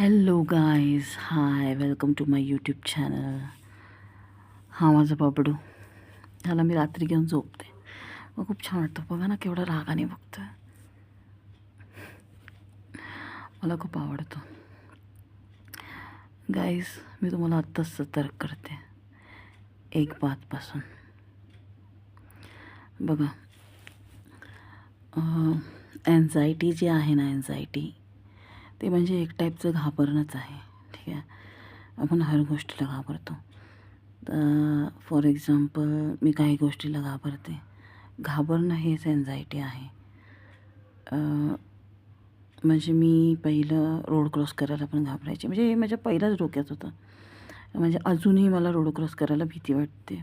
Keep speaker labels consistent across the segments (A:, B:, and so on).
A: Hello guys hi welcome to my YouTube channel हा माझा बाबडू. ह्याला मी रात्री घेऊन झोपते. मग खूप छान वाटतं. बघा ना केवढा रागाने बघतोय. मला खूप आवडतो. गाईज मी तुम्हाला आत्ताच सतर्क करते. एक बातपासून. बघा. एन्झायटी जी आहे ना एन्झायटी ते म्हणजे एक टाईपचं घाबरणंच आहे. ठीक आहे? आपण हर गोष्टीला घाबरतो. तर फॉर एक्झाम्पल मी काही गोष्टीला घाबरते. घाबरणं हेच एन्झायटी आहे. म्हणजे मी पहिलं रोड क्रॉस करायला पण घाबरायचे. म्हणजे हे माझ्या पहिल्याच डोक्यात होतं. म्हणजे अजूनही मला रोड क्रॉस करायला भीती वाटते.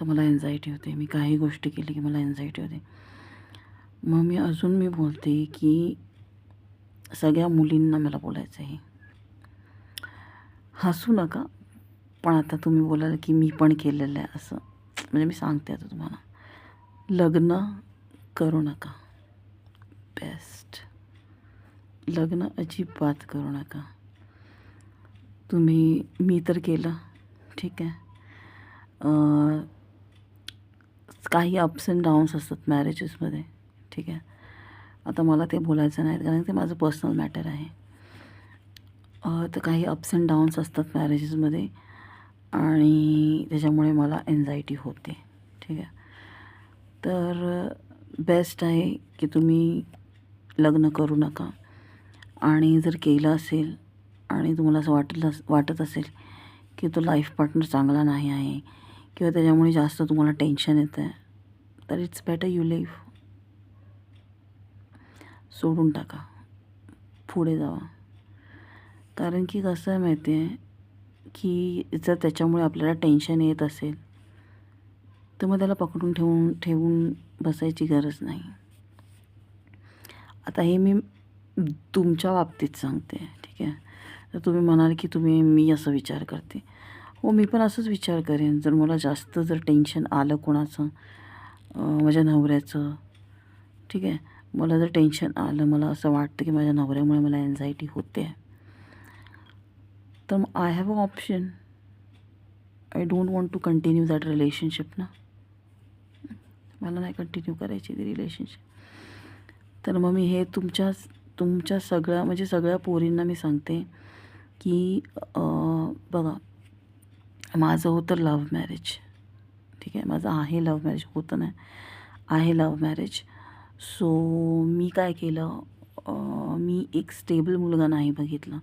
A: तर मला एन्झायटी होते. मी काही गोष्टी केली की मला एन्झायटी होते. मग मी अजून मी बोलते की सगळ्या मुलींना मला बोलायचं आहे हसू नका पण आता तुम्ही बोलाल की मी पण केलेलं आहे असं. म्हणजे मी सांगते आता तुम्हाला. लग्न करू नका. बेस्ट लग्न अजिबात करू नका. तुम्ही मी तर केलं. ठीक आहे. काही अप्स अँड डाऊन्स असतात मॅरेजेसमध्ये ठीक आहे. आता मला ते बोलायचं नाही कारण ते माझं पर्सनल मॅटर आहे. तर काही अप्स अँड डाऊन्स असतात मॅरेजेसमध्ये आणि त्याच्यामुळे मला एन्झायटी होते. ठीक आहे? तर बेस्ट आहे की तुम्ही लग्न करू नका. आणि जर केलं असेल आणि तुम्हाला असं वाटलं वाटत असेल की तो लाईफ पार्टनर चांगला नाही आहे किंवा त्याच्यामुळे जास्त तुम्हाला टेन्शन येतं आहे तर इट्स बेटर यू लिव्ह सोडून टाका. पुढे जावा. कारण की कसं आहे माहिती आहे की जर त्याच्यामुळे आपल्याला टेन्शन येत असेल तर मग त्याला पकडून ठेवून ठेवून बसायची गरज नाही. आता हे मी तुमच्या बाबतीत सांगते ठीक आहे? तर तुम्ही म्हणाल की तुम्ही मी असं विचार करते. हो मी पण असंच विचार करेन. जर मला जास्त जर टेन्शन आलं कोणाचं माझ्या नवऱ्याचं ठीक आहे? मला जर टेन्शन आलं मला असं वाटतं की माझ्या नवऱ्यामुळे मला एन्झायटी होते. तर मग I have a option I don't want to continue that relationship ना. मला नाही कंटिन्यू करायची ती रिलेशनशिप तर मग मी हे तुमच्याच तुमच्या सगळ्या म्हणजे सगळ्या पोरींना मी सांगते की बघा माझं होतं लव्ह मॅरेज ठीक आहे? माझं आहे लव्ह मॅरेज होतं नाही. आहे लव्ह मॅरेज सो मी काय केलं मी एक स्टेबल मुलगा नाही बघितला.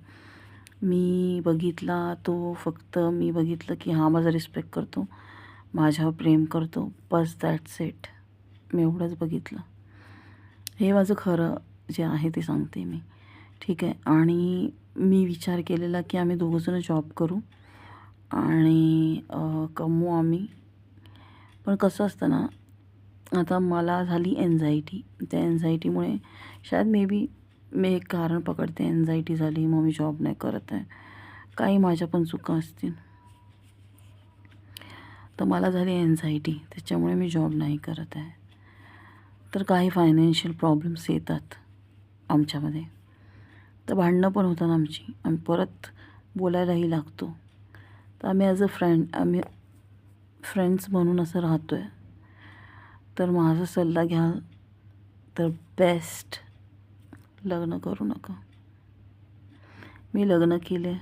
A: मी बघितला तो फक्त मी बघितलं की हा माझा रिस्पेक्ट करतो माझ्यावर प्रेम करतो बस दॅट्स इट मी एवढंच बघितलं. हे माझं खरं जे आहे ते सांगते मी. ठीक आहे? आणि मी विचार केलेला की आम्ही दोघंजणं जॉब करू. आणि कमवू आम्ही. पण कसं असतं ना आता मला झाली एन्झायटी त्या एन्झायटीमुळे शायद मे बी मी एक कारण पकडते. एन्झायटी झाली मग मी जॉब नाही करत आहे. काही माझ्या पण चुका असतील. तर मला झाली एन्झायटी त्याच्यामुळे मी जॉब नाही करत आहे. तर काही फायनान्शियल प्रॉब्लेम्स येतात आमच्यामध्ये. तर भांडणं पण होतात आमची. आम्ही परत बोलायलाही लागतो. तर आम्ही ॲज अ फ्रेंड आम्ही फ्रेंड्स म्हणून असं राहतो आहे तर माझा सल्ला घ्याल तर बेस्ट लग्न करू नका. मी लग्न केले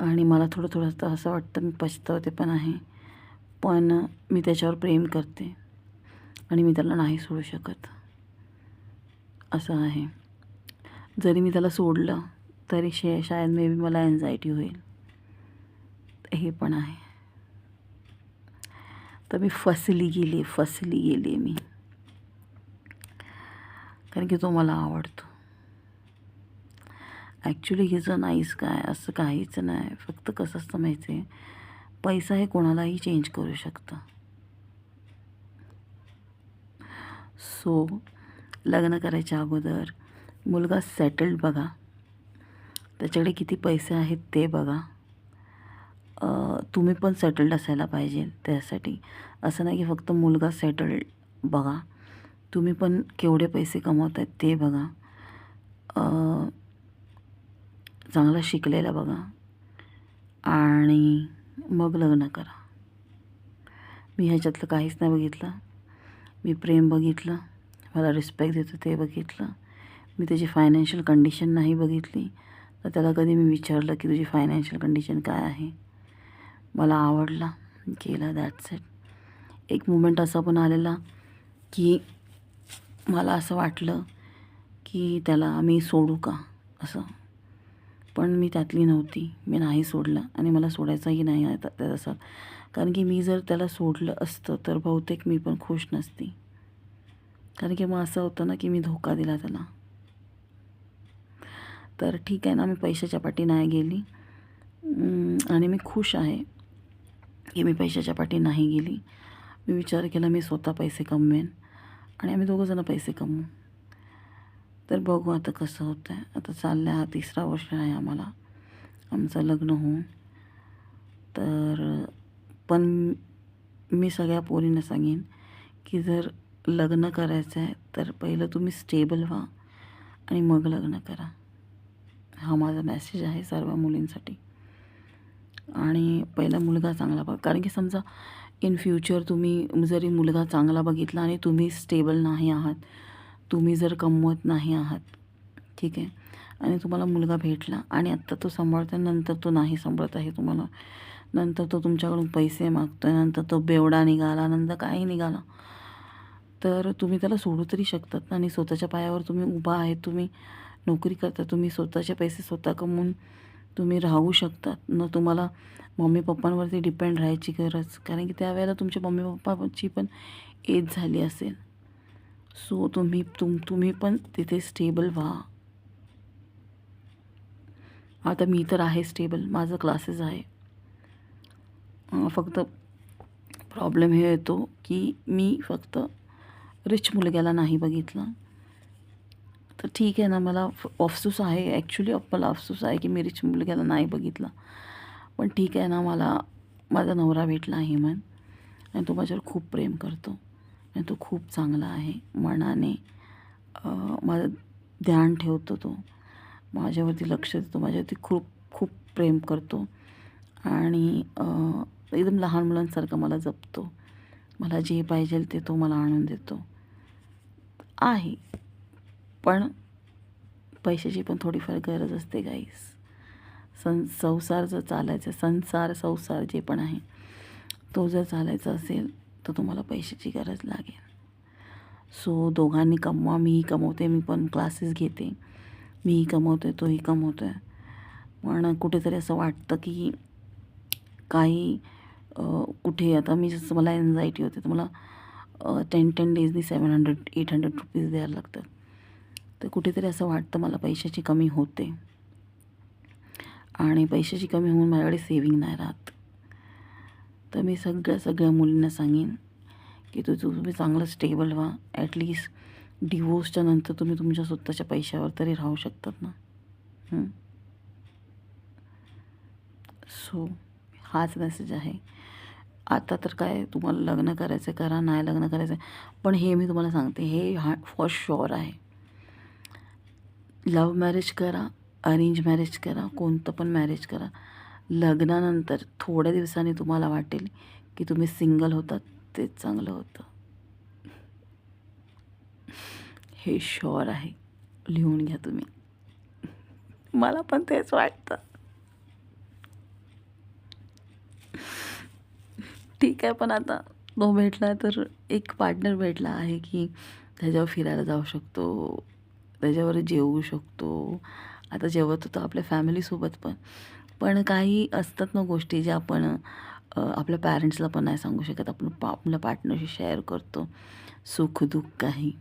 A: आणि मला थोडं थोडंसं तर असं वाटतं मी पछतावते पण आहे. पण मी त्याच्यावर प्रेम करते आणि मी त्याला नाही सोडू शकत. असं आहे. जरी मी त्याला सोडलं तरी शे शायद मे बी मला एन्झायटी होईल. हे पण आहे. तर मी फसली गेली फसली गेली मी. कारण की तो मला आवडतो. ॲक्च्युली हिचं नाहीच काय असं काहीच नाही. फक्त कसं असतं माहिती आहे? पैसा हे कोणालाही चेंज करू शकतं. सो लग्न करायच्या अगोदर मुलगा सेटल्ड बघा. त्याच्याकडे किती पैसे आहेत ते बघा. तुम्ही पण सेटल्ड असायला पाहिजे त्यासाठी. असं नाही की फक्त मुलगा सेटल्ड बघा. तुम्ही पण केवढे पैसे कमवत आहेत ते बघा. चांगला शिकलेला बघा. आणि मग लग्न करा. मी ह्याच्यातलं काहीच नाही बघितलं. मी प्रेम बघितलं. मला रिस्पेक्ट देतो ते बघितलं. मी त्याची फायनान्शियल कंडिशन नाही बघितली. तर त्याला कधी मी विचारलं की तुझी फायनान्शियल कंडिशन काय आहे? मला आवडला. केला दॅट्स इट एक मुमेंट असा पण आलेला की मला असं वाटलं की त्याला मी सोडू का? असं. पण मी त्यातली नव्हती. मी नाही सोडलं आणि मला सोडायचंही नाही आहे त्याचा कारण की मी जर त्याला सोडलं असतं तर बहुतेक मी पण खुश नसती. कारण की मग असं होतं ना की मी धोका दिला त्याला. तर ठीक आहे ना मी पैशाच्या पाठी नाही गेली. आणि मी खुश आहे. की मी पैशाच्या पाठी नाही गेली. मी विचार केला मी स्वतः पैसे कमवेन आणि आम्ही दोघंजणं पैसे कमवू. तर बघू आता कसं होतं आहे आता चाललं हा तिसरा वर्ष आहे आम्हाला. आमचं लग्न होऊन. तर पण मी सगळ्या पोरींना सांगेन की जर लग्न करायचं आहे तर पहिलं तुम्ही स्टेबल व्हा आणि मग लग्न करा. हा माझा मेसेज आहे सर्व मुलींसाठी. आणि पहिला मुलगा चांगला बघ. कारण की समजा इन फ्युचर तुम्ही जरी मुलगा चांगला बघितला आणि तुम्ही स्टेबल नाही आहात तुम्ही जर कमवत नाही आहात ठीक आहे आणि तुम्हाला मुलगा भेटला आणि आत्ता तो सांभाळतो नंतर तो नाही सांभाळत आहे तुम्हाला नंतर तो तुमच्याकडून पैसे मागतो आहे नंतर तो बेवडा निघाला नंतर काही निघाला तर तुम्ही त्याला सोडू तरी शकतात ना. आणि स्वतःच्या पायावर तुम्ही उभा आहे तुम्ही नोकरी करता तुम्ही स्वतःचे पैसे स्वतः कमवून तुम्ही राहू शकतात. न तुम्हाला मम्मी पप्पांवरती डिपेंड राहायची गरज. कारण की त्यावेळेला तुमच्या मम्मी पप्पाची पण एज झाली असेल. सो तुम्ही तुम तुम्ही पण तिथे स्टेबल व्हा. आता मी तर आहे स्टेबल माझं क्लासेस आहे. फक्त प्रॉब्लेम हे येतो की मी फक्त रिच मुलग्याला नाही बघितलं. तर ठीक आहे ना मला अफसूस आहे. ॲक्च्युली मला अफसूस आहे की मी रिच मुलग्याला नाही बघितला. पण ठीक आहे ना मला माझा नवरा भेटला हेमन आणि तो माझ्यावर खूप प्रेम करतो. आणि तो खूप चांगला आहे. मनाने माझं ध्यान ठेवतो तो. माझ्यावरती लक्ष देतो. माझ्यावरती खूप खूप प्रेम करतो. आणि एकदम लहान मुलांसारखं मला जपतो. मला जे पाहिजे ते तो मला आणून देतो. आहे. पण पैशाची पण थोडीफार गरज असते गाईस सं संसार जर चालायचा संसार संसार जे पण आहे तो जर चालायचा असेल तर तुम्हाला पैशाची गरज लागेल. सो दोघांनी कमवा मीही कमवते मी पण क्लासेस घेते. मीही कमवते तोही कमवतो आहे पण कुठेतरी असं वाटतं की काही कुठे आता मी जसं मला एन्झायटी होते तर मला ten ten डेजनी seven hundred eight hundred rupees द्यायला लागतात. तर कुठेतरी असं वाटतं मला पैशाची कमी होते. आणि पैशाची कमी होऊन माझ्याकडे सेविंग नाही राहत. तर मी सगळ्या सगळ्या मुलींना सांगेन की तू तुम्ही चांगलं स्टेबल व्हा. ॲटलिस्ट डिवोर्सच्या नंतर तुम्ही तुमच्या स्वतःच्या पैशावर तरी राहू शकतात ना. सो हाच मेसेज आहे. आता तर काय तुम्हाला लग्न करायचं आहे करा नाही लग्न करायचं आहे पण हे मी तुम्हाला सांगते हे हा फॉर शुअर आहे. लव्ह मॅरेज करा अरेंज मॅरेज करा कोणतं पण मॅरेज करा. लग्नानंतर थोड्या दिवसांनी तुम्हाला वाटेल की तुम्ही सिंगल होतात तेच चांगलं होतं. हे शॉर आहे. लिहून घ्या तुम्ही. मला पण तेच वाटतं. ठीक आहे पण आता तो भेटला तर एक पार्टनर भेटला आहे की त्याच्यावर फिरायला जाऊ शकतो. त्याच्यावर जेवू शकतो. आता जेवत होतो आपल्या फॅमिलीसोबत पण. पण काही असतात ना गोष्टी ज्या आपण आपल्या पॅरेंट्सला पण नाही सांगू शकत. आपण पा आपल्या पार्टनरशी शेअर करतो. सुख दुःख काही.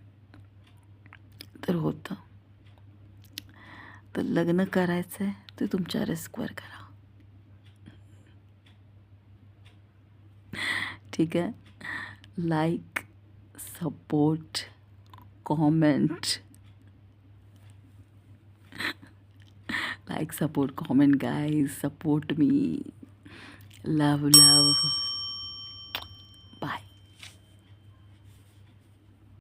A: तर होतं. तर लग्न करायचं आहे ते तुमच्या रिस्कवर करा. ठीक आहे? Like support comment like, support, comment, guys. Support me. Love, love.